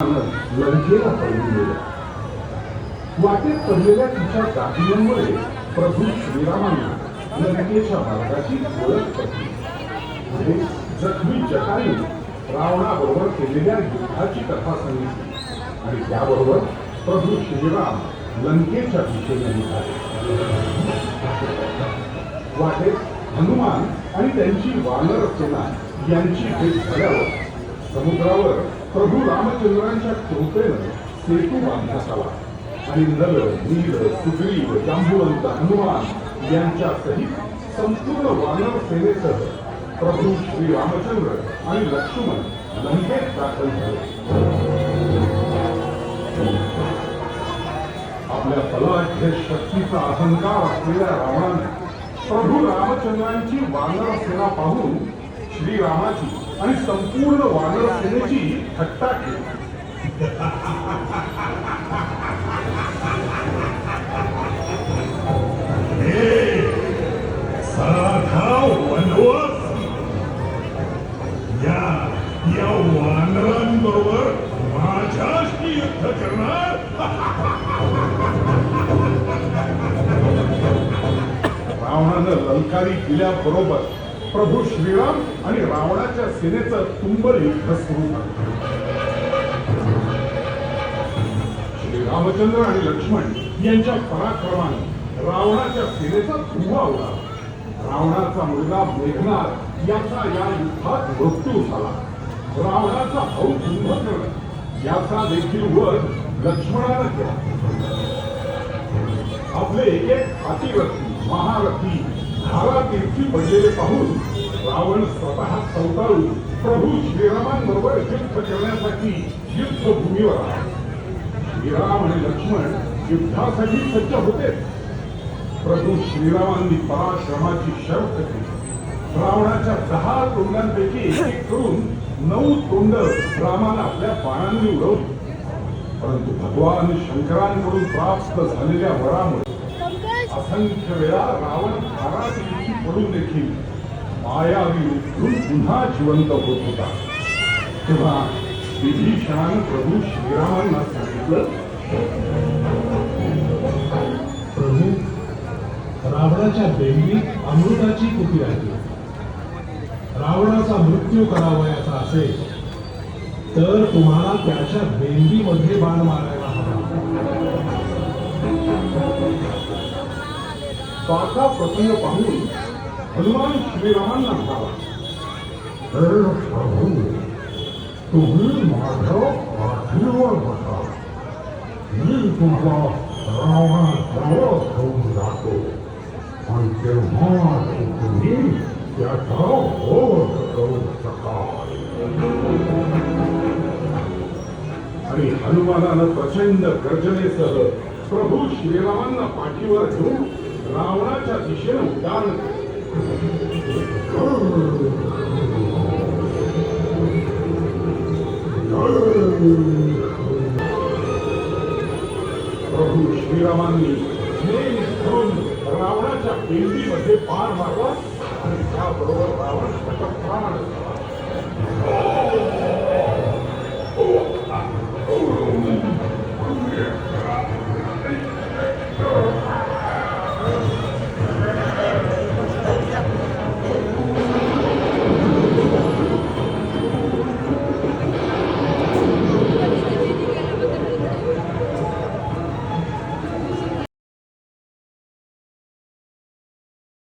लंकेला पडलेल्या वाटेत पडलेल्या तिच्या दागिन्यांमुळे प्रभू श्रीरामांना लंकेच्या मार्गाची ओळख पडली. पुढे जखमी जटाने रावणाबरोबर केलेल्या युद्धाची कथा सांगितली. आणि त्याबरोबर प्रभू श्रीराम लंकेच्या दिशेने निघाले. वाटेत हनुमान आणि त्यांची वानर सेना यांची भेट झाल्यावर समुद्रावर प्रभू रामचंद्रांच्या कृपेनं सेतू बांधण्यात आला. आणि नल नील सुग्रीव जांबुवंत हनुमान यांच्या सहित संपूर्ण वानर सेनेसह प्रभू श्री रामचंद्र आणि लक्ष्मण लंकेत दाखल झाले. आपल्या बलाढ्य शक्तीचा अहंकार असलेल्या रावणाने प्रभू रामचंद्रांची वानर सेना पाहून श्रीरामाची आणि संपूर्ण वानर सेनेची थट्टा केली. साधा वनवास. या या वानरांबरोबर माझ्याशी युद्ध करणार. रावणानं ललकारी किल्ल्याबरोबर प्रभू श्रीराम आणि रावणाच्या सेनेचं तुंबळ युद्ध सुरू झालं. श्री रामचंद्र आणि लक्ष्मण यांच्या पराक्रमाने रावणाच्या सेनेचा धुवा उडाला. रावणाचा मुलगा मेघनाथ याचा या युद्धात मृत्यू झाला. रावणाचा भाऊ कुंभकर्ण याचा देखील वध लक्ष्मणानं केला. आपले एक एक हातीरथी महारथी धारातीर्थी पडलेले पाहून रावण स्वतः संताळून प्रभू श्रीरामांबरोबर युद्ध करण्यासाठी युद्धभूमीवर आला. श्रीराम आणि लक्ष्मण युद्धासाठी सज्ज होते. प्रभू श्रीरामांनी पराक्रमाची शर्त केली. रावणाच्या दहा तोंडांपैकी एक एक करून नऊ तोंड रामाला आपल्या बाणांनी उडवली. परंतु भगवान शंकरांकडून प्राप्त झालेल्या वरामुळे असंख्य वेळा रावण धारातीर्थी पडून देखील मायावी उठून पुन्हा जिवंत होत होता. तेव्हा विभीषणानं प्रभू श्रीरामांना सांगितलं प्रभू रावणाच्या देवीत अमृताची कुपी आहे. रावणाचा मृत्यू करावयाचा असेल तर तुम्हाला त्याच्या बेंबीमध्ये बाण मारायला हवा. पाका प्रसंग पाहून हनुमान श्रीरामांना म्हणाला प्रभू तुम्ही माझ्या पाठीवर बसा. मी तुमचा रावणाजवळ घेऊन जातो. आणि तेव्हा तुम्ही त्याचा होत करू शकाल. आणि हनुमानानं प्रचंड गर्जनेसह प्रभू श्रीरामांना पाठीवर घेऊन रावणाच्या दिशेने उड्डाण केलं. प्रभू श्रीरामांनी नेम धरून रावणाच्या पेंडीमध्ये पार मारला आणि त्याबरोबर रावण शतप्राण झाला